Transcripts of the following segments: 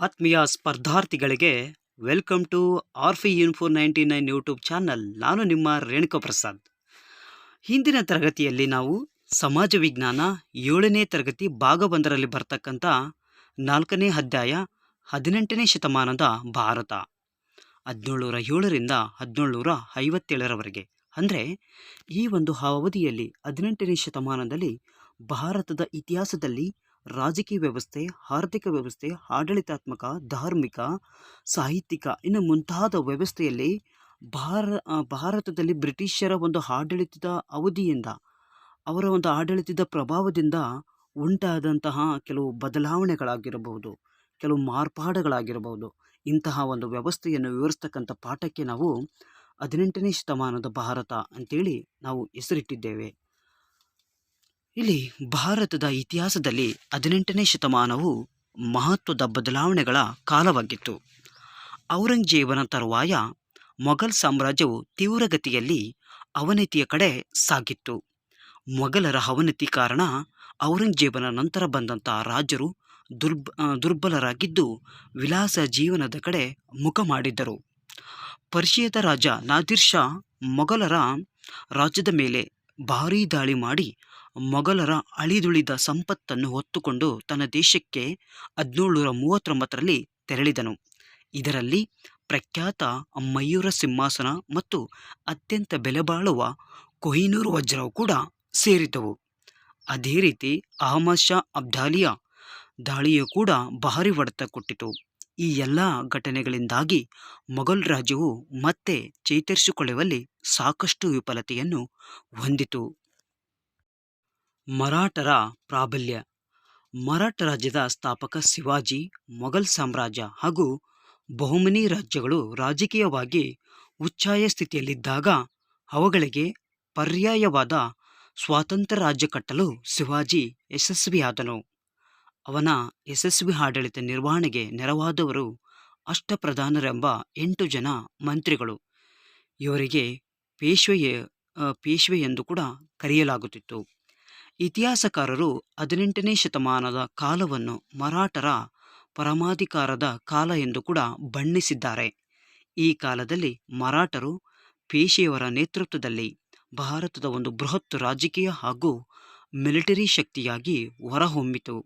ಆತ್ಮೀಯ ಸ್ಪರ್ಧಾರ್ಥಿಗಳಿಗೆ welcome to ಆರ್ಫಿ info ninety nine YouTube channel. ನಾನು ನಿಮ್ಮ ರೇಣುಕಾ ಪ್ರಸಾದ್. ಹಿಂದಿನ ತರಗತಿಯಲ್ಲಿ ನಾವು ಸಮಾಜ ವಿಜ್ಞಾನ ಏಳನೇ ತರಗತಿ ಭಾಗವೊಂದರಲ್ಲಿ ಬರ್ತಕ್ಕಂಥ ನಾಲ್ಕನೇ ಅಧ್ಯಾಯ ಹದಿನೆಂಟನೇ ಶತಮಾನದ ಭಾರತ. ಹದಿನೇಳುನೂರ ಏಳರಿಂದ ಹದಿನೇಳುನೂರ ಐವತ್ತೇಳರವರೆಗೆ. ಅಂದರೆ ಈ ಒಂದು ಅವಧಿಯಲ್ಲಿ ಹದಿನೆಂಟನೇ ಶತಮಾನದಲ್ಲಿ ಭಾರತದ ಇತಿಹಾಸದಲ್ಲಿ ರಾಜಕೀಯ ವ್ಯವಸ್ಥೆ, ಆರ್ಥಿಕ ವ್ಯವಸ್ಥೆ, ಆಡಳಿತಾತ್ಮಕ, ಧಾರ್ಮಿಕ, ಸಾಹಿತ್ಯಿಕ, ಇನ್ನು ಮುಂತಾದ ವ್ಯವಸ್ಥೆಯಲ್ಲಿ ಭಾರ ಭಾರತದಲ್ಲಿ ಬ್ರಿಟಿಷರ ಒಂದು ಆಡಳಿತದ ಅವಧಿಯಿಂದ, ಅವರ ಒಂದು ಆಡಳಿತದ ಪ್ರಭಾವದಿಂದ ಉಂಟಾದಂತಹ ಕೆಲವು ಬದಲಾವಣೆಗಳಾಗಿರಬಹುದು, ಕೆಲವು ಮಾರ್ಪಾಡುಗಳಾಗಿರಬಹುದು. ಇಂತಹ ಒಂದು ವ್ಯವಸ್ಥೆಯನ್ನು ವಿವರಿಸ್ತಕ್ಕಂಥ ಪಾಠಕ್ಕೆ ನಾವು ಹದಿನೆಂಟನೇ ಶತಮಾನದ ಭಾರತ ಅಂತೇಳಿ ನಾವು ಹೆಸರಿಟ್ಟಿದ್ದೇವೆ. ಇಲ್ಲಿ ಭಾರತದ ಇತಿಹಾಸದಲ್ಲಿ ಹದಿನೆಂಟನೇ ಶತಮಾನವು ಮಹತ್ವದ ಬದಲಾವಣೆಗಳ ಕಾಲವಾಗಿತ್ತು. ಔರಂಗಜೇಬನ ತರುವಾಯ ಮೊಘಲ್ ಸಾಮ್ರಾಜ್ಯವು ತೀವ್ರಗತಿಯಲ್ಲಿ ಅವನತಿಯ ಕಡೆ ಸಾಗಿತ್ತು. ಮೊಘಲರ ಅವನತಿ ಕಾರಣ ಔರಂಗಜೇಬನ ನಂತರ ಬಂದಂಥ ರಾಜರು ದುರ್ಬ ದುರ್ಬಲರಾಗಿದ್ದು ವಿಲಾಸ ಜೀವನದ ಕಡೆ ಮುಖ ಮಾಡಿದ್ದರು. ಪರ್ಷಿಯದ ರಾಜ ನಾದಿರ್ ಶಾ ಮೊಘಲರ ರಾಜ್ಯದ ಮೇಲೆ ಭಾರೀ ದಾಳಿ ಮಾಡಿ ಮೊಘಲರ ಅಳಿದುಳಿದ ಸಂಪತ್ತನ್ನು ಹೊತ್ತುಕೊಂಡು ತನ್ನ ದೇಶಕ್ಕೆ ಹದಿನೇಳುನೂರ ಮೂವತ್ತೊಂಬತ್ತರಲ್ಲಿ ತೆರಳಿದನು. ಇದರಲ್ಲಿ ಪ್ರಖ್ಯಾತ ಮಯೂರ ಸಿಂಹಾಸನ ಮತ್ತು ಅತ್ಯಂತ ಬೆಲೆಬಾಳುವ ಕೊಹಿನೂರು ವಜ್ರವು ಕೂಡ ಸೇರಿದ್ದವು ಅದೇ ರೀತಿ ಅಹಮದ್ ಶಾ ಅಬ್ದಾಲಿಯ ದಾಳಿಯು ಕೂಡ ಭಾರಿ ಹೊಡೆತ ಕೊಟ್ಟಿತು. ಈ ಎಲ್ಲ ಘಟನೆಗಳಿಂದಾಗಿ ಮೊಘಲ್ ರಾಜ್ಯವು ಮತ್ತೆ ಚೇತರಿಸಿಕೊಳ್ಳುವಲ್ಲಿ ಸಾಕಷ್ಟು ವಿಫಲತೆಯನ್ನು ಹೊಂದಿತು. ಮರಾಠರ ಪ್ರಾಬಲ್ಯ. ಮರಾಠ ರಾಜ್ಯದ ಸ್ಥಾಪಕ ಶಿವಾಜಿ, ಮೊಘಲ್ ಸಾಮ್ರಾಜ್ಯ ಹಾಗೂ ಬಹುಮನಿ ರಾಜ್ಯಗಳು ರಾಜಕೀಯವಾಗಿ ಉಚ್ಛಾಯ ಸ್ಥಿತಿಯಲ್ಲಿದ್ದಾಗ ಅವುಗಳಿಗೆ ಪರ್ಯಾಯವಾದ ಸ್ವಾತಂತ್ರ್ಯ ರಾಜ್ಯ ಕಟ್ಟಲು ಶಿವಾಜಿ ಯಶಸ್ವಿಯಾದನು. ಅವನ ಯಶಸ್ವಿ ಆಡಳಿತ ನಿರ್ವಹಣೆಗೆ ನೆರವಾದವರು ಅಷ್ಟಪ್ರಧಾನರೆಂಬ ಎಂಟು ಜನ ಮಂತ್ರಿಗಳು. ಇವರಿಗೆ ಪೇಶ್ವೆಯ ಪೇಶ್ವೆ ಎಂದು ಕೂಡ ಕರೆಯಲಾಗುತ್ತಿತ್ತು. ಇತಿಹಾಸಕಾರರು ಹದಿನೆಂಟನೇ ಶತಮಾನದ ಕಾಲವನ್ನು ಮರಾಠರ ಪರಮಾಧಿಕಾರದ ಕಾಲ ಎಂದು ಕೂಡ ಬಣ್ಣಿಸಿದ್ದಾರೆ. ಈ ಕಾಲದಲ್ಲಿ ಮರಾಠರು ಪೇಶೆಯವರ ನೇತೃತ್ವದಲ್ಲಿ ಭಾರತದ ಒಂದು ಬೃಹತ್ ರಾಜಕೀಯ ಹಾಗೂ ಮಿಲಿಟರಿ ಶಕ್ತಿಯಾಗಿ ಹೊರಹೊಮ್ಮಿತು.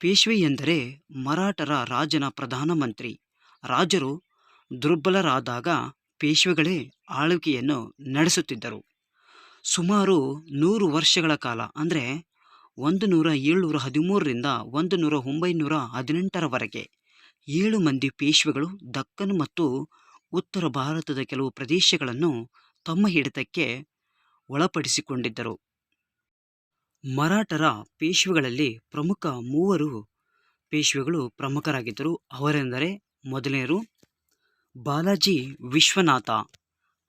ಪೇಶ್ವೆ ಎಂದರೆ ಮರಾಠರ ರಾಜನ ಪ್ರಧಾನಮಂತ್ರಿ. ರಾಜರು ದುರ್ಬಲರಾದಾಗ ಪೇಶ್ವೆಗಳೇ ಆಳ್ವಿಕೆಯನ್ನು ನಡೆಸುತ್ತಿದ್ದರು. ಸುಮಾರು ನೂರು ವರ್ಷಗಳ ಕಾಲ, ಅಂದರೆ ಒಂದು ನೂರ ಏಳ್ನೂರ ಹದಿಮೂರರಿಂದ ಒಂದು ನೂರ ಒಂಬೈನೂರ ಹದಿನೆಂಟರವರೆಗೆ ಏಳು ಮಂದಿ ಪೇಶ್ವೆಗಳು ದಕ್ಕನ್ ಮತ್ತು ಉತ್ತರ ಭಾರತದ ಕೆಲವು ಪ್ರದೇಶಗಳನ್ನು ತಮ್ಮ ಹಿಡಿತಕ್ಕೆ ಒಳಪಡಿಸಿಕೊಂಡಿದ್ದರು. ಮರಾಠರ ಪೇಶ್ವೆಗಳಲ್ಲಿ ಪ್ರಮುಖ ಮೂವರು ಪೇಶ್ವೆಗಳು ಪ್ರಮುಖರಾಗಿದ್ದರು. ಅವರೆಂದರೆ ಮೊದಲನೆಯರು ಬಾಲಾಜಿ ವಿಶ್ವನಾಥ.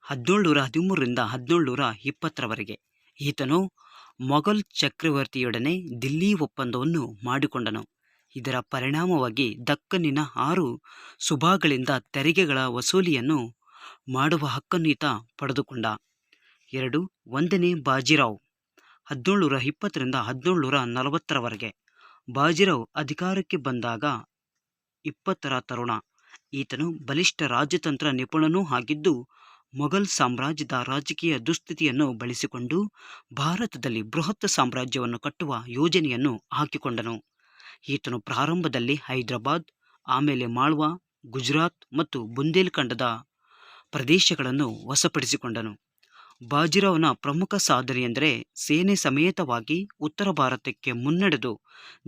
ಹದಿನೇಳುನೂರ ಹದಿಮೂರರಿಂದ ಹದಿನೇಳುನೂರ ಇಪ್ಪತ್ತರವರೆಗೆ. ಈತನು ಮೊಘಲ್ ಚಕ್ರವರ್ತಿಯೊಡನೆ ದಿಲ್ಲಿ ಒಪ್ಪಂದವನ್ನು ಮಾಡಿಕೊಂಡನು. ಇದರ ಪರಿಣಾಮವಾಗಿ ದಕ್ಕನ್ನಿನ ಆರು ಸುಭಾಗಳಿಂದ ತೆರಿಗೆಗಳ ವಸೂಲಿಯನ್ನು ಮಾಡುವ ಹಕ್ಕನ್ನು ಈತ ಪಡೆದುಕೊಂಡ. ಎರಡು, ಒಂದನೇ ಬಾಜಿರಾವ್ ಹದಿನೇಳುನೂರ ಇಪ್ಪತ್ತರಿಂದ ಹದಿನೇಳುನೂರ ನಲವತ್ತರವರೆಗೆ. ಬಾಜಿರಾವ್ ಅಧಿಕಾರಕ್ಕೆ ಬಂದಾಗ ಇಪ್ಪತ್ತರ ತರುಣ. ಈತನು ಬಲಿಷ್ಠ ರಾಜತಂತ್ರ ನಿಪುಣನೂ ಆಗಿದ್ದು ಮೊಘಲ್ ಸಾಮ್ರಾಜ್ಯದ ರಾಜಕೀಯ ದುಸ್ಥಿತಿಯನ್ನು ಬಳಸಿಕೊಂಡು ಭಾರತದಲ್ಲಿ ಬೃಹತ್ ಸಾಮ್ರಾಜ್ಯವನ್ನು ಕಟ್ಟುವ ಯೋಜನೆಯನ್ನು ಹಾಕಿಕೊಂಡನು. ಈತನು ಪ್ರಾರಂಭದಲ್ಲಿ ಹೈದರಾಬಾದ್, ಆಮೇಲೆ ಮಾಳ್ವಾ, ಗುಜರಾತ್ ಮತ್ತು ಬುಂದೇಲ್ಖಂಡದ ಪ್ರದೇಶಗಳನ್ನು ವಶಪಡಿಸಿಕೊಂಡನು. ಬಾಜಿರಾವ್ನ ಪ್ರಮುಖ ಸಾಧನೆಯೆಂದರೆ ಸೇನೆ ಸಮೇತವಾಗಿ ಉತ್ತರ ಭಾರತಕ್ಕೆ ಮುನ್ನಡೆದು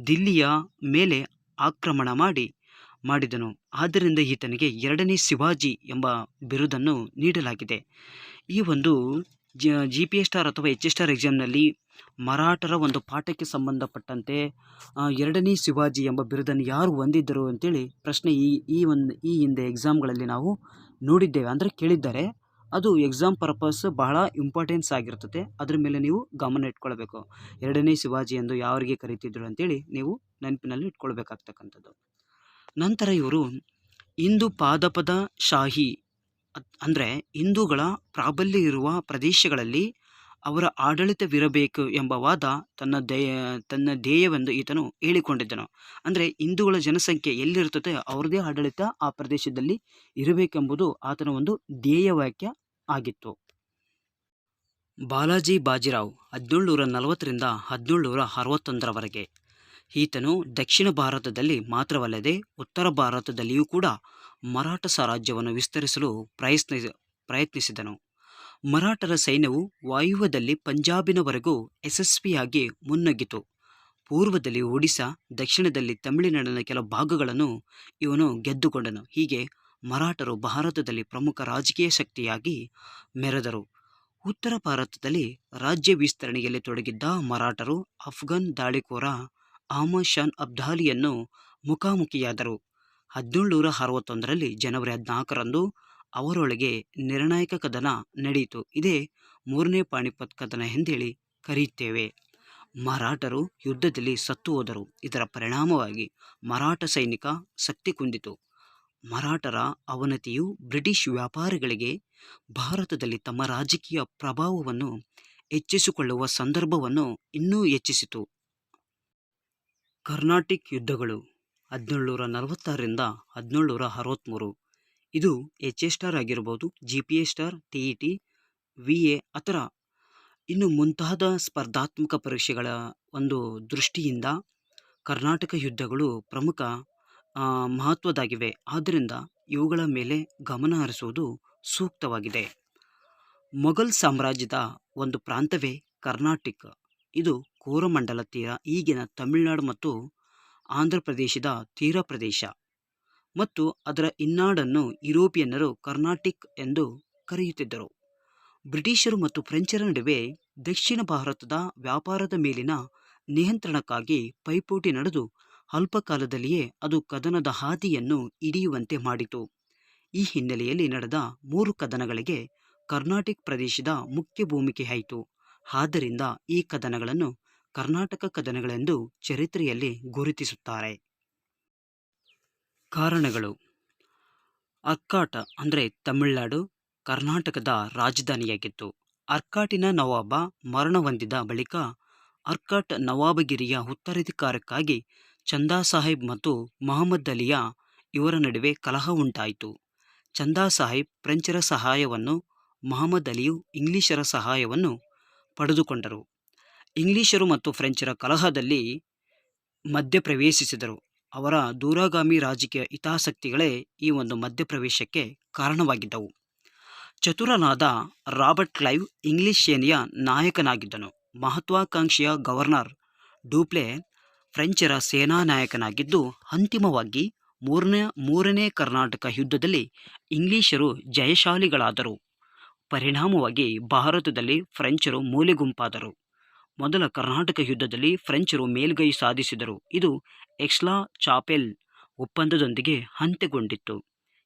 ದಿಲ್ಲಿಯ ಮೇಲೆ ಆಕ್ರಮಣ ಮಾಡಿ ಮಾಡಿದನು. ಆದ್ದರಿಂದ ಈತನಿಗೆ ಎರಡನೇ ಶಿವಾಜಿ ಎಂಬ ಬಿರುದನ್ನು ನೀಡಲಾಗಿದೆ. ಈ ಒಂದು ಜಿ ಪಿ ಎಸ್ ಸ್ಟಾರ್ ಅಥವಾ ಎಚ್ ಎಸ್ ಸ್ಟಾರ್ ಎಕ್ಸಾಮ್ನಲ್ಲಿ ಮರಾಠರ ಒಂದು ಪಾಠಕ್ಕೆ ಸಂಬಂಧಪಟ್ಟಂತೆ ಎರಡನೇ ಶಿವಾಜಿ ಎಂಬ ಬಿರುದನ್ನು ಯಾರು ಹೊಂದಿದ್ದರು ಅಂತೇಳಿ ಪ್ರಶ್ನೆ ಈ ಈ ಒಂದು, ಈ ಹಿಂದೆ ಎಕ್ಸಾಮ್ಗಳಲ್ಲಿ ನಾವು ನೋಡಿದ್ದೇವೆ. ಅಂದರೆ ಕೇಳಿದ್ದಾರೆ, ಅದು ಎಕ್ಸಾಮ್ ಪರ್ಪಸ್ ಬಹಳ ಇಂಪಾರ್ಟೆನ್ಸ್ ಆಗಿರ್ತದೆ. ಅದರ ಮೇಲೆ ನೀವು ಗಮನ ಇಟ್ಕೊಳ್ಬೇಕು. ಎರಡನೇ ಶಿವಾಜಿ ಎಂದು ಯಾರಿಗೆ ಕರೀತಿದ್ರು ಅಂತೇಳಿ ನೀವು ನೆನಪಿನಲ್ಲಿ ಇಟ್ಕೊಳ್ಬೇಕಾಗ್ತಕ್ಕಂಥದ್ದು. ನಂತರ ಇವರು ಇಂದು ಪಾದಪದ ಶಾಹಿ, ಅಂದರೆ ಹಿಂದೂಗಳ ಪ್ರಾಬಲ್ಯ ಇರುವ ಪ್ರದೇಶಗಳಲ್ಲಿ ಅವರ ಆಡಳಿತವಿರಬೇಕು ಎಂಬ ವಾದ ತನ್ನ ಧ್ಯೇಯ, ತನ್ನ ಧ್ಯೇಯವೆಂದು ಈತನು ಹೇಳಿಕೊಂಡಿದ್ದನು. ಅಂದರೆ ಹಿಂದೂಗಳ ಜನಸಂಖ್ಯೆ ಎಲ್ಲಿರುತ್ತದೆ, ಅವ್ರದ್ದೇ ಆಡಳಿತ ಆ ಪ್ರದೇಶದಲ್ಲಿ ಇರಬೇಕೆಂಬುದು ಆತನ ಒಂದು ಧ್ಯೇಯ ವಾಕ್ಯ ಆಗಿತ್ತು. ಬಾಲಾಜಿ ಬಾಜಿರಾವ್ ಹದಿನೇಳುನೂರ ನಲವತ್ತರಿಂದ ಹದಿನೇಳುನೂರ ಅರವತ್ತೊಂದರವರೆಗೆ ಈತನು ದಕ್ಷಿಣ ಭಾರತದಲ್ಲಿ ಮಾತ್ರವಲ್ಲದೆ ಉತ್ತರ ಭಾರತದಲ್ಲಿಯೂ ಕೂಡ ಮರಾಠ ಸಾಮ್ರಾಜ್ಯವನ್ನು ವಿಸ್ತರಿಸಲು ಪ್ರಯತ್ನ, ಪ್ರಯತ್ನಿಸಿದನು. ಮರಾಠರ ಸೈನ್ಯವು ವಾಯುವ್ಯದಲ್ಲಿ ಪಂಜಾಬಿನವರೆಗೂ ಯಶಸ್ವಿಯಾಗಿ ಮುನ್ನುಗ್ಗಿತು ಪೂರ್ವದಲ್ಲಿ ಒಡಿಶಾ ದಕ್ಷಿಣದಲ್ಲಿ ತಮಿಳುನಾಡಿನ ಕೆಲ ಭಾಗಗಳನ್ನು ಇವನು ಗೆದ್ದುಕೊಂಡನು. ಹೀಗೆ ಮರಾಠರು ಭಾರತದಲ್ಲಿ ಪ್ರಮುಖ ರಾಜಕೀಯ ಶಕ್ತಿಯಾಗಿ ಮೆರೆದರು. ಉತ್ತರ ಭಾರತದಲ್ಲಿ ರಾಜ್ಯ ವಿಸ್ತರಣೆಯಲ್ಲಿ ತೊಡಗಿದ್ದ ಮರಾಠರು ಅಫ್ಘಾನ್ ದಾಳಿಕೋರ ಅಹಮದ್ ಶಾನ್ ಅಬ್ದಾಲಿಯನ್ನು ಮುಖಾಮುಖಿಯಾದರು. ಹದಿನೇಳುನೂರ ಅರವತ್ತೊಂದರಲ್ಲಿ ಜನವರಿ ಹದಿನಾಲ್ಕರಂದು ಅವರೊಳಗೆ ನಿರ್ಣಾಯಕ ಕದನ ನಡೆಯಿತು. ಇದೇ ಮೂರನೇ ಪಾಣಿಪತ್ ಕದನ ಎಂದೇಳಿ ಕರೆಯುತ್ತೇವೆ. ಮರಾಠರು ಯುದ್ಧದಲ್ಲಿ ಸತ್ತು ಹೋದರು. ಇದರ ಪರಿಣಾಮವಾಗಿ ಮರಾಠ ಸೈನಿಕ ಶಕ್ತಿ ಕುಂದಿತು. ಮರಾಠರ ಅವನತಿಯು ಬ್ರಿಟಿಷ್ ವ್ಯಾಪಾರಿಗಳಿಗೆ ಭಾರತದಲ್ಲಿ ತಮ್ಮ ರಾಜಕೀಯ ಪ್ರಭಾವವನ್ನು ಹೆಚ್ಚಿಸಿಕೊಳ್ಳುವ ಸಂದರ್ಭವನ್ನು ಇನ್ನೂ ಹೆಚ್ಚಿಸಿತು. ಕರ್ನಾಟಿಕ್ ಯುದ್ಧಗಳು ಹದಿನೇಳುನೂರ ನಲವತ್ತಾರರಿಂದ ಹದಿನೇಳುನೂರ ಅರವತ್ತ್ಮೂರು ಇದು ಎಚ್ ಎ ಸ್ಟಾರ್ ಆಗಿರ್ಬೋದು, G P A star, T E T, V A ಆ ಥರ. ಇನ್ನು ಮುಂತಾದ ಸ್ಪರ್ಧಾತ್ಮಕ ಪರೀಕ್ಷೆಗಳ ಒಂದು ದೃಷ್ಟಿಯಿಂದ ಕರ್ನಾಟಕ ಯುದ್ಧಗಳು ಪ್ರಮುಖ ಮಹತ್ವದಾಗಿವೆ. ಆದ್ದರಿಂದ ಇವುಗಳ ಮೇಲೆ ಗಮನ ಹರಿಸುವುದು ಸೂಕ್ತವಾಗಿದೆ. ಮೊಘಲ್ ಸಾಮ್ರಾಜ್ಯದ ಒಂದು ಪ್ರಾಂತವೇ ಕರ್ನಾಟಿಕ್. ಇದು ಕೋರಮಂಡಲ ತೀರ ಈಗಿನ ತಮಿಳುನಾಡು ಮತ್ತು ಆಂಧ್ರ ಪ್ರದೇಶದ ತೀರ ಪ್ರದೇಶ ಮತ್ತು ಅದರ ಇನ್ನಾಡನ್ನು ಯುರೋಪಿಯನ್ನರು ಕರ್ನಾಟಿಕ್ ಎಂದು ಕರೆಯುತ್ತಿದ್ದರು. ಬ್ರಿಟಿಷರು ಮತ್ತು ಫ್ರೆಂಚರ ನಡುವೆ ದಕ್ಷಿಣ ಭಾರತದ ವ್ಯಾಪಾರದ ಮೇಲಿನ ನಿಯಂತ್ರಣಕ್ಕಾಗಿ ಪೈಪೋಟಿ ನಡೆದು ಅಲ್ಪ ಕಾಲದಲ್ಲಿಯೇ ಅದು ಕದನದ ಹಾದಿಯನ್ನು ಹಿಡಿಯುವಂತೆ ಮಾಡಿತು. ಈ ಹಿನ್ನೆಲೆಯಲ್ಲಿ ನಡೆದ ಮೂರು ಕದನಗಳಿಗೆ ಕರ್ನಾಟಿಕ್ ಪ್ರದೇಶದ ಮುಖ್ಯ ಭೂಮಿಕೆಯಾಯಿತು ಆದ್ದರಿಂದ ಈ ಕದನಗಳನ್ನು ಕರ್ನಾಟಕ ಕದನಗಳೆಂದು ಚರಿತ್ರೆಯಲ್ಲಿ ಗುರುತಿಸುತ್ತಾರೆ. ಕಾರಣಗಳು. ಅರ್ಕಾಟ ಅಂದರೆ ತಮಿಳುನಾಡು, ಕರ್ನಾಟಕದ ರಾಜಧಾನಿಯಾಗಿತ್ತು. ಅರ್ಕಾಟಿನ ನವಾಬ ಮರಣ ಹೊಂದಿದ ಬಳಿಕ ಅರ್ಕಾಟ್ ನವಾಬಗಿರಿಯ ಉತ್ತರಾಧಿಕಾರಕ್ಕಾಗಿ ಚಂದಾ ಸಾಹೇಬ್ ಮತ್ತು ಮಹಮ್ಮದ್ ಅಲಿಯ ಇವರ ನಡುವೆ ಕಲಹ ಉಂಟಾಯಿತು. ಚಂದಾ ಸಾಹೇಬ್ ಫ್ರೆಂಚರ ಸಹಾಯವನ್ನು, ಮಹಮ್ಮದ್ ಅಲಿಯು ಇಂಗ್ಲಿಷರ ಸಹಾಯವನ್ನು ಪಡೆದುಕೊಂಡರು. ಇಂಗ್ಲಿಷರು ಮತ್ತು ಫ್ರೆಂಚರ ಕಲಹದಲ್ಲಿ ಮಧ್ಯಪ್ರವೇಶಿಸಿದರು. ಅವರ ದೂರಗಾಮಿ ರಾಜಕೀಯ ಹಿತಾಸಕ್ತಿಗಳೇ ಈ ಒಂದು ಮಧ್ಯಪ್ರವೇಶಕ್ಕೆ ಕಾರಣವಾಗಿದ್ದವು. ಚತುರನಾದ ರಾಬರ್ಟ್ ಕ್ಲೈವ್ ಇಂಗ್ಲಿಷ್ ಸೇನೆಯ ನಾಯಕನಾಗಿದ್ದನು. ಮಹತ್ವಾಕಾಂಕ್ಷೆಯ ಗವರ್ನರ್ ಡೂಪ್ಲೆ ಫ್ರೆಂಚರ ಸೇನಾ ನಾಯಕನಾಗಿದ್ದು, ಅಂತಿಮವಾಗಿ ಮೂರನೇ ಮೂರನೇ ಕರ್ನಾಟಕ ಯುದ್ಧದಲ್ಲಿ ಇಂಗ್ಲಿಷರು ಜಯಶಾಲಿಗಳಾದರು. ಪರಿಣಾಮವಾಗಿ ಭಾರತದಲ್ಲಿ ಫ್ರೆಂಚರು ಮೂಲೆಗುಂಪಾದರು. ಮೊದಲ ಕರ್ನಾಟಕ ಯುದ್ಧದಲ್ಲಿ ಫ್ರೆಂಚರು ಮೇಲ್ಗೈ ಸಾಧಿಸಿದರು. ಇದು ಎಕ್ಸ್ಲಾ ಚಾಪೆಲ್ ಒಪ್ಪಂದದೊಂದಿಗೆ ಅಂತ್ಯಗೊಂಡಿತ್ತು.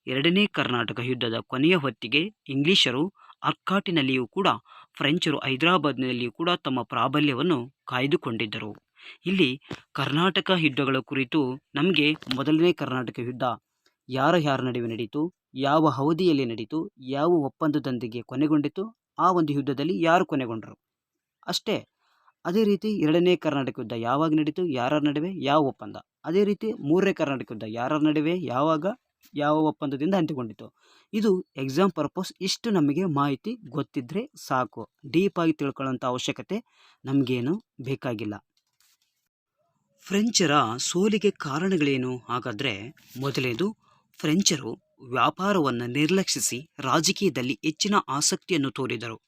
ಎರಡನೇ ಕರ್ನಾಟಕ ಯುದ್ಧದ ಕೊನೆಯ ಹೊತ್ತಿಗೆ ಇಂಗ್ಲಿಷರು ಅರ್ಕಾಟಿನಲ್ಲಿಯೂ ಕೂಡ, ಫ್ರೆಂಚರು ಹೈದರಾಬಾದ್ನಲ್ಲಿಯೂ ಕೂಡ ತಮ್ಮ ಪ್ರಾಬಲ್ಯವನ್ನು ಕಾಯ್ದುಕೊಂಡಿದ್ದರು. ಇಲ್ಲಿ ಕರ್ನಾಟಕ ಯುದ್ಧಗಳ ಕುರಿತು ನಮಗೆ ಮೊದಲನೇ ಕರ್ನಾಟಕ ಯುದ್ಧ ಯಾರ ಯಾರ ನಡುವೆ ನಡೀತು, ಯಾವ ಅವಧಿಯಲ್ಲಿ ನಡೀತು, ಯಾವ ಒಪ್ಪಂದದೊಂದಿಗೆ ಕೊನೆಗೊಂಡಿತು, ಆ ಒಂದು ಯುದ್ಧದಲ್ಲಿ ಯಾರು ಕೊನೆಗೊಂಡರು? ಅಷ್ಟೇ, ಅದೇ ರೀತಿ ಎರಡನೇ ಕರ್ನಾಟಕ ಯುದ್ಧ ಯಾವಾಗ ನಡೀತು ಯಾರ ನಡುವೆ, ಯಾವ ಒಪ್ಪಂದ? ಅದೇ ರೀತಿ ಮೂರನೇ ಕರ್ನಾಟಕ ಯುದ್ಧ ಯಾರ ನಡುವೆ, ಯಾವಾಗ, ಯಾವ ಒಪ್ಪಂದದಿಂದ ಅಂತ್ಯಗೊಂಡಿತು? ಇದು ಎಕ್ಸಾಮ್ ಪರ್ಪಸ್ ಇಷ್ಟು ನಮಗೆ ಮಾಹಿತಿ ಗೊತ್ತಿದ್ದರೆ ಸಾಕು. ಡೀಪಾಗಿ ತಿಳ್ಕೊಳ್ಳೋಂಥ ಅವಶ್ಯಕತೆ ನಮಗೇನು ಬೇಕಾಗಿಲ್ಲ. ಫ್ರೆಂಚರ ಸೋಲಿಗೆ ಕಾರಣಗಳೇನು? ಹಾಗಾದರೆ ಮೊದಲೇದು ಫ್ರೆಂಚರು ವ್ಯಾಪಾರವನ್ನು ನಿರ್ಲಕ್ಷಿಸಿ ರಾಜಕೀಯದಲ್ಲಿ ಹೆಚ್ಚಿನ ಆಸಕ್ತಿಯನ್ನು ತೋರಿದರು.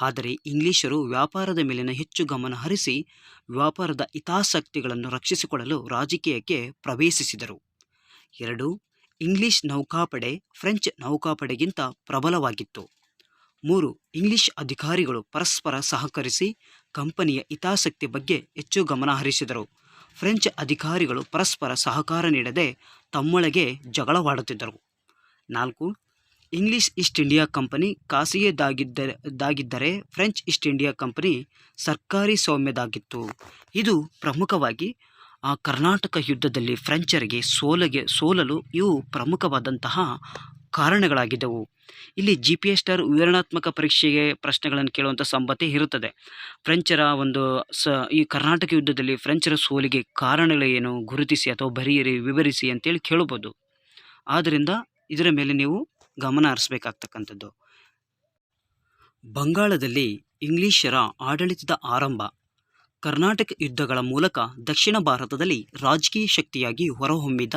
ಆದರೆ ಇಂಗ್ಲಿಷರು ವ್ಯಾಪಾರದ ಮೇಲಿನ ಹೆಚ್ಚು ಗಮನ ಹರಿಸಿ ವ್ಯಾಪಾರದ ಹಿತಾಸಕ್ತಿಗಳನ್ನು ರಕ್ಷಿಸಿಕೊಳ್ಳಲು ರಾಜಕೀಯಕ್ಕೆ ಪ್ರವೇಶಿಸಿದರು. ಎರಡು, ಇಂಗ್ಲಿಷ್ ನೌಕಾಪಡೆ ಫ್ರೆಂಚ್ ನೌಕಾಪಡೆಗಿಂತ ಪ್ರಬಲವಾಗಿತ್ತು. ಮೂರು, ಇಂಗ್ಲಿಷ್ ಅಧಿಕಾರಿಗಳು ಪರಸ್ಪರ ಸಹಕರಿಸಿ ಕಂಪನಿಯ ಹಿತಾಸಕ್ತಿ ಬಗ್ಗೆ ಹೆಚ್ಚು ಗಮನ ಹರಿಸಿದರು. ಫ್ರೆಂಚ್ ಅಧಿಕಾರಿಗಳು ಪರಸ್ಪರ ಸಹಕಾರ ನೀಡದೆ ತಮ್ಮೊಳಗೆ ಜಗಳವಾಡುತ್ತಿದ್ದರು. ನಾಲ್ಕು, ಇಂಗ್ಲಿಷ್ ಈಸ್ಟ್ ಇಂಡಿಯಾ ಕಂಪನಿ ಖಾಸಗಿಯದಾಗಿದ್ದರೆ ದಾಗಿದ್ದರೆ ಫ್ರೆಂಚ್ ಈಸ್ಟ್ ಇಂಡಿಯಾ ಕಂಪನಿ ಸರ್ಕಾರಿ ಸ್ವಾಮ್ಯದಾಗಿತ್ತು ಇದು ಪ್ರಮುಖವಾಗಿ ಆ ಕರ್ನಾಟಕ ಯುದ್ಧದಲ್ಲಿ ಫ್ರೆಂಚರಿಗೆ ಸೋಲಗೆ, ಸೋಲಲು ಇವು ಪ್ರಮುಖವಾದಂತಹ ಕಾರಣಗಳಾಗಿದ್ದವು. ಇಲ್ಲಿ ಜಿ ಪಿ ಎಸ್ ಸ್ಟಾರ್ ವಿವರಣಾತ್ಮಕ ಪರೀಕ್ಷೆಗೆ ಪ್ರಶ್ನೆಗಳನ್ನು ಕೇಳುವಂಥ ಸಂಬಂಧ ಇರುತ್ತದೆ. ಫ್ರೆಂಚರ ಒಂದು ಸ, ಈ ಕರ್ನಾಟಕ ಯುದ್ಧದಲ್ಲಿ ಫ್ರೆಂಚರ ಸೋಲಿಗೆ ಕಾರಣಗಳೇನು ಗುರುತಿಸಿ ಅಥವಾ ಬರೆಯಿರಿ, ವಿವರಿಸಿ ಅಂತೇಳಿ ಕೇಳಬಹುದು. ಆದ್ದರಿಂದ ಇದರ ಮೇಲೆ ನೀವು ಗಮನ ಹರಿಸ್ಬೇಕಾಗ್ತಕ್ಕಂಥದ್ದು. ಬಂಗಾಳದಲ್ಲಿ ಇಂಗ್ಲಿಷರ ಆಡಳಿತದ ಆರಂಭ. ಕರ್ನಾಟಕ ಯುದ್ಧಗಳ ಮೂಲಕ ದಕ್ಷಿಣ ಭಾರತದಲ್ಲಿ ರಾಜಕೀಯ ಶಕ್ತಿಯಾಗಿ ಹೊರಹೊಮ್ಮಿದ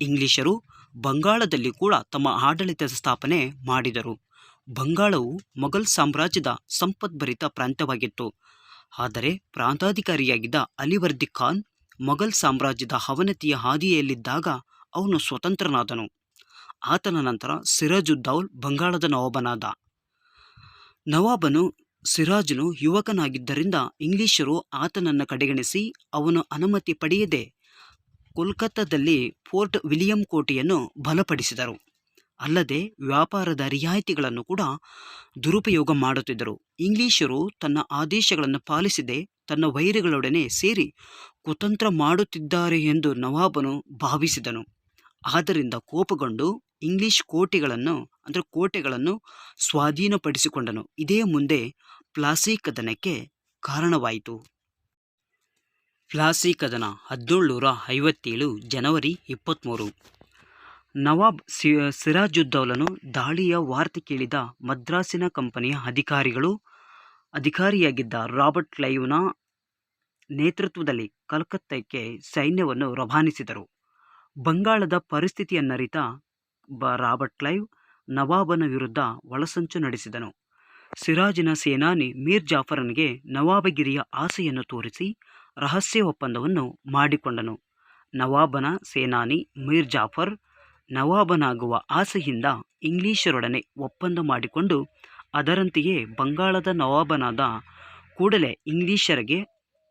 ಇಂಗ್ಲಿಷರು ಬಂಗಾಳದಲ್ಲಿ ಕೂಡ ತಮ್ಮ ಆಡಳಿತ ಸ್ಥಾಪನೆ ಮಾಡಿದರು. ಬಂಗಾಳವು ಮೊಘಲ್ ಸಾಮ್ರಾಜ್ಯದ ಸಂಪದ್ಭರಿತ ಪ್ರಾಂತ್ಯವಾಗಿತ್ತು. ಆದರೆ ಪ್ರಾಂತಾಧಿಕಾರಿಯಾಗಿದ್ದ ಅಲಿವರ್ದಿ ಖಾನ್ ಮೊಘಲ್ ಸಾಮ್ರಾಜ್ಯದ ಅವನತಿಯ ಹಾದಿಯಲ್ಲಿದ್ದಾಗ ಅವನು ಸ್ವತಂತ್ರನಾದನು. ಆತನ ನಂತರ ಸಿರಾಜುದ್ದೌಲ್ ಬಂಗಾಳದ ನವಾಬನಾದ. ನವಾಬನು ಸಿರಾಜನು ಯುವಕನಾಗಿದ್ದರಿಂದ ಇಂಗ್ಲಿಷರು ಆತನನ್ನು ಕಡೆಗಣಿಸಿ ಅವನು ಅನುಮತಿ ಪಡೆಯದೆ ಕೋಲ್ಕತ್ತಾದಲ್ಲಿ ಫೋರ್ಟ್ ವಿಲಿಯಂ ಕೋಟೆಯನ್ನು ಬಲಪಡಿಸಿದರು. ಅಲ್ಲದೆ ವ್ಯಾಪಾರದ ರಿಯಾಯಿತಿಗಳನ್ನು ಕೂಡ ದುರುಪಯೋಗ ಮಾಡುತ್ತಿದ್ದರು. ಇಂಗ್ಲಿಷರು ತನ್ನ ಆದೇಶಗಳನ್ನು ಪಾಲಿಸದೆ ತನ್ನ ವೈರಿಗಳೊಡನೆ ಸೇರಿ ಕುತಂತ್ರ ಮಾಡುತ್ತಿದ್ದಾರೆ ಎಂದು ನವಾಬನು ಭಾವಿಸಿದನು. ಆದ್ದರಿಂದ ಕೋಪಗೊಂಡು ಇಂಗ್ಲಿಷ್ ಕೋಟೆಗಳನ್ನು, ಅಂದರೆ ಕೋಟೆಗಳನ್ನು ಸ್ವಾಧೀನಪಡಿಸಿಕೊಂಡನು. ಇದೇ ಮುಂದೆ ಪ್ಲಾಸಿ ಕದನಕ್ಕೆ ಕಾರಣವಾಯಿತು. ಪ್ಲಾಸಿ ಕದನ ಹದಿನೇಳುನೂರ ಐವತ್ತೇಳು ಜನವರಿ ಇಪ್ಪತ್ತ್ಮೂರು ನವಾಬ್ ಸಿ ಸಿರಾಜುದ್ದೌಲನು ದಾಳಿಯ ವಾರ್ತೆ ಕೇಳಿದ ಮದ್ರಾಸಿನ ಕಂಪನಿಯ ಅಧಿಕಾರಿಗಳು, ಅಧಿಕಾರಿಯಾಗಿದ್ದ ರಾಬರ್ಟ್ ಕ್ಲೈವ್ನ ನೇತೃತ್ವದಲ್ಲಿ ಕಲ್ಕತ್ತಕ್ಕೆ ಸೈನ್ಯವನ್ನು ರವಾನಿಸಿದರು. ಬಂಗಾಳದ ಪರಿಸ್ಥಿತಿಯನ್ನರಿತ ಬ, ರಾಬರ್ಟ್ ಕ್ಲೈವ್ ನವಾಬನ ವಿರುದ್ಧ ಒಳಸಂಚು ನಡೆಸಿದನು. ಸಿರಾಜಿನ ಸೇನಾನಿ ಮೀರ್ ಜಾಫರನಿಗೆ ನವಾಬಗಿರಿಯ ಆಸೆಯನ್ನು ತೋರಿಸಿ ರಹಸ್ಯ ಒಪ್ಪಂದವನ್ನು ಮಾಡಿಕೊಂಡನು. ನವಾಬನ ಸೇನಾನಿ ಮೀರ್ ಜಾಫರ್ ನವಾಬನಾಗುವ ಆಸೆಯಿಂದ ಇಂಗ್ಲಿಷರೊಡನೆ ಒಪ್ಪಂದ ಮಾಡಿಕೊಂಡು, ಅದರಂತೆಯೇ ಬಂಗಾಳದ ನವಾಬನಾದ ಕೂಡಲೇ ಇಂಗ್ಲಿಷರಿಗೆ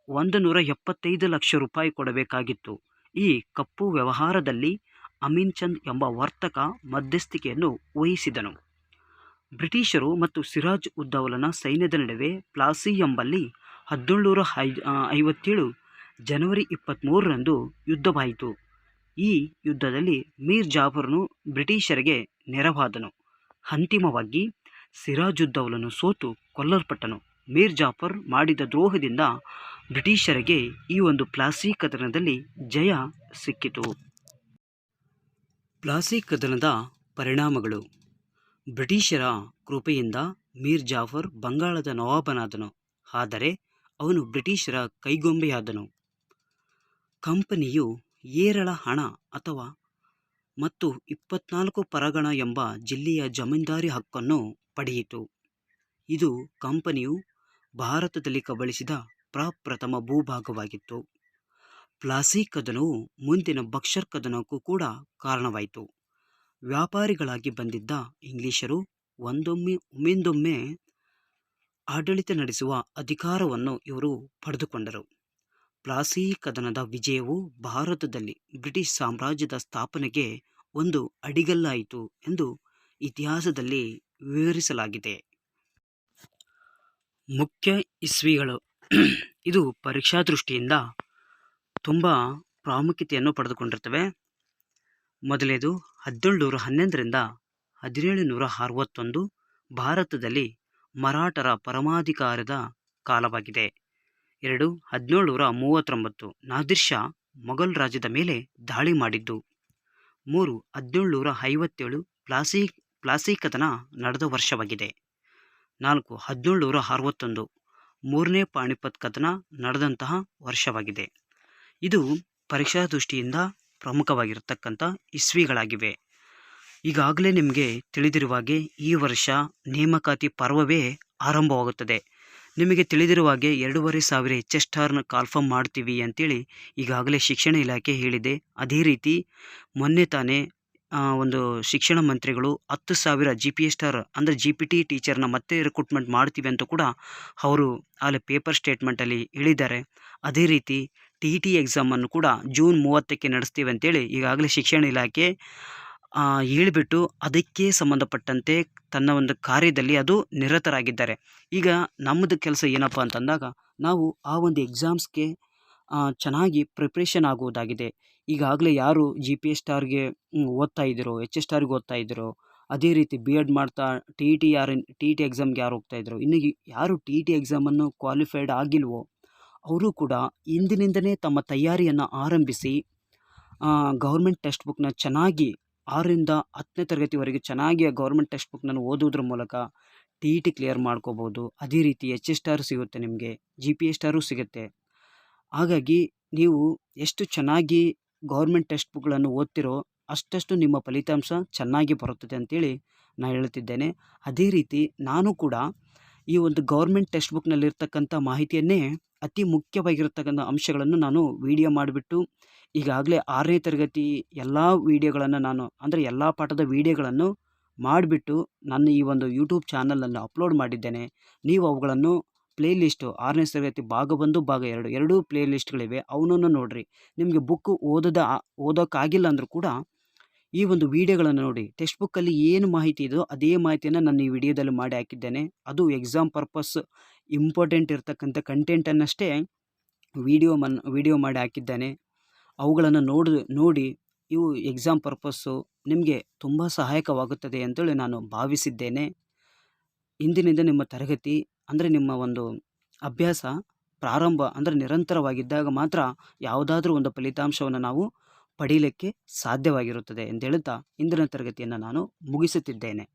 ಒಂದು ನೂರ ಎಪ್ಪತ್ತೈದು ಲಕ್ಷ ರೂಪಾಯಿ ಕೊಡಬೇಕಾಗಿತ್ತು. ಈ ಕಪ್ಪು ವ್ಯವಹಾರದಲ್ಲಿ ಅಮೀನ್ ಚಂದ್ ಎಂಬ ವರ್ತಕ ಮಧ್ಯಸ್ಥಿಕೆಯನ್ನು ವಹಿಸಿದನು. ಬ್ರಿಟಿಷರು ಮತ್ತು ಸಿರಾಜ್ ಉದ್ದೌಲನ ಸೈನ್ಯದ ನಡುವೆ ಪ್ಲಾಸಿ ಎಂಬಲ್ಲಿ ಹದಿನೇಳುನೂರ ಐವತ್ತೇಳು ಜನವರಿ ಇಪ್ಪತ್ತ್ಮೂರರಂದು ಯುದ್ಧವಾಯಿತು. ಈ ಯುದ್ಧದಲ್ಲಿ ಮೀರ್ ಜಾಫರ್ನು ಬ್ರಿಟಿಷರಿಗೆ ನೆರವಾದನು. ಅಂತಿಮವಾಗಿ ಸಿರಾಜುದ್ದೌಲನು ಸೋತು ಕೊಲ್ಲಲ್ಪಟ್ಟನು. ಮೀರ್ ಜಾಫರ್ ಮಾಡಿದ ದ್ರೋಹದಿಂದ ಬ್ರಿಟಿಷರಿಗೆ ಈ ಒಂದು ಪ್ಲಾಸಿ ಕದನದಲ್ಲಿ ಜಯ ಸಿಕ್ಕಿತು. ಪ್ಲಾಸಿ ಕದನದ ಪರಿಣಾಮಗಳು. ಬ್ರಿಟಿಷರ ಕೃಪೆಯಿಂದ ಮೀರ್ ಜಾಫರ್ ಬಂಗಾಳದ ನವಾಬನಾದನು. ಆದರೆ ಅವನು ಬ್ರಿಟಿಷರ ಕೈಗೊಂಬೆಯಾದನು. ಕಂಪನಿಯು ಏರಳ ಹಣ ಅಥವಾ ಮತ್ತು ಇಪ್ಪತ್ನಾಲ್ಕು ಪರಗಣ ಎಂಬ ಜಿಲ್ಲೆಯ ಜಮೀನ್ದಾರಿ ಹಕ್ಕನ್ನು ಪಡೆಯಿತು. ಇದು ಕಂಪನಿಯು ಭಾರತದಲ್ಲಿ ಕಬಳಿಸಿದ ಪ್ರಪ್ರಥಮ ಭೂಭಾಗವಾಗಿತ್ತು. ಪ್ಲಾಸಿ ಕದನವು ಮುಂದಿನ ಬಕ್ಷರ್ ಕದನಕ್ಕೂ ಕೂಡ ಕಾರಣವಾಯಿತು. ವ್ಯಾಪಾರಿಗಳಾಗಿ ಬಂದಿದ್ದ ಇಂಗ್ಲಿಷರು ಒಂದೊಮ್ಮೆ, ಒಮ್ಮಿಂದೊಮ್ಮೆ ಆಡಳಿತ ನಡೆಸುವ ಅಧಿಕಾರವನ್ನು ಇವರು ಪಡೆದುಕೊಂಡರು. ಪ್ಲಾಸಿ ಕದನದ ವಿಜಯವು ಭಾರತದಲ್ಲಿ ಬ್ರಿಟಿಷ್ ಸಾಮ್ರಾಜ್ಯದ ಸ್ಥಾಪನೆಗೆ ಒಂದು ಅಡಿಗಲ್ಲಾಯಿತು ಎಂದು ಇತಿಹಾಸದಲ್ಲಿ ವಿವರಿಸಲಾಗಿದೆ. ಮುಖ್ಯ ಇಸ್ವಿಗಳು. ಇದು ಪರೀಕ್ಷಾ ದೃಷ್ಟಿಯಿಂದ ತುಂಬ ಪ್ರಾಮುಖ್ಯತೆಯನ್ನು ಪಡೆದುಕೊಂಡಿರ್ತವೆ. ಮೊದಲೇದು ಹದಿನೇಳು ನೂರ ಹನ್ನೊಂದರಿಂದ ಹದಿನೇಳು ನೂರ ಅರವತ್ತೊಂದು ಭಾರತದಲ್ಲಿ ಮರಾಠರ ಪರಮಾಧಿಕಾರದ ಕಾಲವಾಗಿದೆ. ಎರಡು, ಹದಿನೇಳುನೂರ ಮೂವತ್ತೊಂಬತ್ತು, ನಾದಿರ್ ಶಾ ಮೊಘಲ್ ರಾಜ್ಯದ ಮೇಲೆ ದಾಳಿ ಮಾಡಿದ್ದು. ಮೂರು, ಹದಿನೇಳುನೂರ ಐವತ್ತೇಳು, ಪ್ಲಾಸಿ ಪ್ಲಾಸಿ ನಡೆದ ವರ್ಷವಾಗಿದೆ. ನಾಲ್ಕು, ಹದಿನೇಳುನೂರ ಅರವತ್ತೊಂದು, ಮೂರನೇ ಪಾಣಿಪತ್ ಕದನ ನಡೆದಂತಹ ವರ್ಷವಾಗಿದೆ. ಇದು ಪರೀಕ್ಷಾ ದೃಷ್ಟಿಯಿಂದ ಪ್ರಮುಖವಾಗಿರತಕ್ಕಂಥ ಇಸ್ವಿಗಳಾಗಿವೆ. ಈಗಾಗಲೇ ನಿಮಗೆ ತಿಳಿದಿರುವ ಹಾಗೆ ಈ ವರ್ಷ ನೇಮಕಾತಿ ಪರ್ವವೇ ಆರಂಭವಾಗುತ್ತದೆ. ನಿಮಗೆ ತಿಳಿದಿರುವ ಹಾಗೆ ಎರಡೂವರೆ ಸಾವಿರ ಎಚ್ ಎಸ್ ಟಾರ್ನ ಕಾಲ್ಫರ್ಮ್ ಮಾಡ್ತೀವಿ ಅಂತೇಳಿ ಈಗಾಗಲೇ ಶಿಕ್ಷಣ ಇಲಾಖೆ ಹೇಳಿದೆ. ಅದೇ ರೀತಿ ಮೊನ್ನೆ ತಾನೇ ಒಂದು ಶಿಕ್ಷಣ ಮಂತ್ರಿಗಳು ಹತ್ತು ಸಾವಿರ G P S T R ಅಂದರೆ ಜಿ ಪಿ ಟಿ ಟೀಚರ್ನ ಮತ್ತೆ ರಿಕ್ರೂಟ್ಮೆಂಟ್ ಮಾಡ್ತೀವಿ ಅಂತ ಕೂಡ ಅವರು ಅಲ್ಲಿ ಪೇಪರ್ ಸ್ಟೇಟ್ಮೆಂಟಲ್ಲಿ ಹೇಳಿದ್ದಾರೆ. ಅದೇ ರೀತಿ ಟಿ ಇ ಟಿ ಎಕ್ಸಾಮನ್ನು ಕೂಡ ಜೂನ್ ಮೂವತ್ತಕ್ಕೆ ನಡೆಸ್ತೀವಿ ಅಂತೇಳಿ ಈಗಾಗಲೇ ಶಿಕ್ಷಣ ಇಲಾಖೆ ಹೇಳಿಬಿಟ್ಟು ಅದಕ್ಕೆ ಸಂಬಂಧಪಟ್ಟಂತೆ ತನ್ನ ಒಂದು ಕಾರ್ಯದಲ್ಲಿ ಅದು ನಿರತರಾಗಿದ್ದಾರೆ. ಈಗ ನಮ್ಮದು ಕೆಲಸ ಏನಪ್ಪ ಅಂತಂದಾಗ ನಾವು ಆ ಒಂದು ಎಕ್ಸಾಮ್ಸ್ಗೆ ಚೆನ್ನಾಗಿ ಪ್ರಿಪ್ರೇಷನ್ ಆಗುವುದಾಗಿದೆ. ಈಗಾಗಲೇ ಯಾರು ಜಿ ಪಿ ಎಸ್ ಸ್ಟಾರ್ಗೆ ಓದ್ತಾ ಇದ್ದೀರೋ ಎಚ್ ಎಸ್ ಸ್ಟಾರ್ಗೆ ಓದ್ತಾ ಇದ್ದೀರೋ, ಅದೇ ರೀತಿ ಬಿ ಎಡ್ ಮಾಡ್ತಾ ಟಿ ಇ ಟಿ ಯಾರು ಟಿ ಇ ಟಿ ಎಕ್ಸಾಮ್ಗೆ ಯಾರು ಹೋಗ್ತಾ ಇದ್ದರು, ಇನ್ನು ಯಾರು ಟಿ ಇ ಟಿ ಎಕ್ಸಾಮನ್ನು ಕ್ವಾಲಿಫೈಡ್ ಆಗಿಲ್ವೋ, ಅವರು ಕೂಡ ಇಂದಿನಿಂದಲೇ ತಮ್ಮ ತಯಾರಿಯನ್ನು ಆರಂಭಿಸಿ ಗೌರ್ಮೆಂಟ್ ಟೆಕ್ಸ್ಟ್ ಬುಕ್ನ ಚೆನ್ನಾಗಿ ಆರರಿಂದ ಹತ್ತನೇ ತರಗತಿವರೆಗೆ ಚೆನ್ನಾಗಿ ಆ ಗೌರ್ಮೆಂಟ್ ಟೆಕ್ಸ್ಟ್ ಬುಕ್ನನ್ನು ಓದೋದ್ರ ಮೂಲಕ ಟಿ ಇ ಟಿ ಕ್ಲಿಯರ್ ಮಾಡ್ಕೋಬೋದು. ಅದೇ ರೀತಿ ಎಚ್ ಎಸ್ ಸ್ಟಾರ್ ಸಿಗುತ್ತೆ ನಿಮಗೆ ಜಿ ಪಿ ಎಸ್ ಸ್ಟಾರು ಸಿಗುತ್ತೆ. ಹಾಗಾಗಿ ನೀವು ಎಷ್ಟು ಚೆನ್ನಾಗಿ ಗೌರ್ಮೆಂಟ್ ಟೆಕ್ಸ್ಟ್ ಬುಕ್ಗಳನ್ನು ಓದ್ತಿರೋ ಅಷ್ಟಷ್ಟು ನಿಮ್ಮ ಫಲಿತಾಂಶ ಚೆನ್ನಾಗಿ ಬರುತ್ತದೆ ಅಂತೇಳಿ ನಾನು ಹೇಳುತ್ತಿದ್ದೇನೆ ಅದೇ ರೀತಿ ನಾನು ಕೂಡ ಈ ಒಂದು ಗೌರ್ಮೆಂಟ್ ಟೆಕ್ಸ್ಟ್ ಬುಕ್ನಲ್ಲಿರ್ತಕ್ಕಂಥ ಮಾಹಿತಿಯನ್ನೇ ಅತಿ ಮುಖ್ಯವಾಗಿರ್ತಕ್ಕಂಥ ಅಂಶಗಳನ್ನು ನಾನು ವಿಡಿಯೋ ಮಾಡಿಬಿಟ್ಟು ಈಗಾಗಲೇ ಆರನೇ ತರಗತಿ ಎಲ್ಲ ವೀಡಿಯೋಗಳನ್ನು ನಾನು, ಅಂದರೆ ಎಲ್ಲ ಪಾಠದ ವೀಡಿಯೋಗಳನ್ನು ಮಾಡಿಬಿಟ್ಟು ನನ್ನ ಈ ಒಂದು ಯೂಟ್ಯೂಬ್ ಚಾನಲನ್ನು ಅಪ್ಲೋಡ್ ಮಾಡಿದ್ದೇನೆ. ನೀವು ಅವುಗಳನ್ನು ಪ್ಲೇಲಿಸ್ಟು, ಆರನೇ ತರಗತಿ ಭಾಗ ಒಂದು, ಭಾಗ ಎರಡು, ಎರಡೂ ಪ್ಲೇಲಿಸ್ಟ್ಗಳಿವೆ, ಅವನನ್ನು ನೋಡಿರಿ. ನಿಮಗೆ ಬುಕ್ ಓದದ, ಓದೋಕ್ಕಾಗಿಲ್ಲ ಅಂದರೂ ಕೂಡ ಈ ಒಂದು ವಿಡಿಯೋಗಳನ್ನು ನೋಡಿ. ಟೆಕ್ಸ್ಟ್ ಬುಕ್ಕಲ್ಲಿ ಏನು ಮಾಹಿತಿ ಇದೆಯೋ ಅದೇ ಮಾಹಿತಿಯನ್ನು ನಾನು ಈ ವಿಡಿಯೋದಲ್ಲಿ ಮಾಡಿ ಹಾಕಿದ್ದೇನೆ. ಅದು ಎಕ್ಸಾಮ್ ಪರ್ಪಸ್ ಇಂಪಾರ್ಟೆಂಟ್ ಇರತಕ್ಕಂಥ ಕಂಟೆಂಟನ್ನಷ್ಟೇ ವಿಡಿಯೋ ಮನ್, ವಿಡಿಯೋ ಮಾಡಿ ಹಾಕಿದ್ದೇನೆ. ಅವುಗಳನ್ನು ನೋಡಿ ನೋಡಿ, ಇವು ಎಕ್ಸಾಮ್ ಪರ್ಪಸ್ಸು ನಿಮಗೆ ತುಂಬ ಸಹಾಯಕವಾಗುತ್ತದೆ ಅಂತೇಳಿ ನಾನು ಭಾವಿಸಿದ್ದೇನೆ. ಇಂದಿನಿಂದ ನಿಮ್ಮ ತರಗತಿ ಅಂದರೆ ನಿಮ್ಮ ಒಂದು ಅಭ್ಯಾಸ ಪ್ರಾರಂಭ ಅಂದರೆ ನಿರಂತರವಾಗಿದ್ದಾಗ ಮಾತ್ರ ಯಾವುದಾದ್ರೂ ಒಂದು ಫಲಿತಾಂಶವನ್ನು ನಾವು ಪಡೀಲಿಕ್ಕೆ ಸಾಧ್ಯವಾಗಿರುತ್ತದೆ ಎಂದು ಹೇಳುತ್ತಾ ಇಂದಿನ ತರಗತಿಯನ್ನು ನಾನು ಮುಗಿಸುತ್ತಿದ್ದೇನೆ.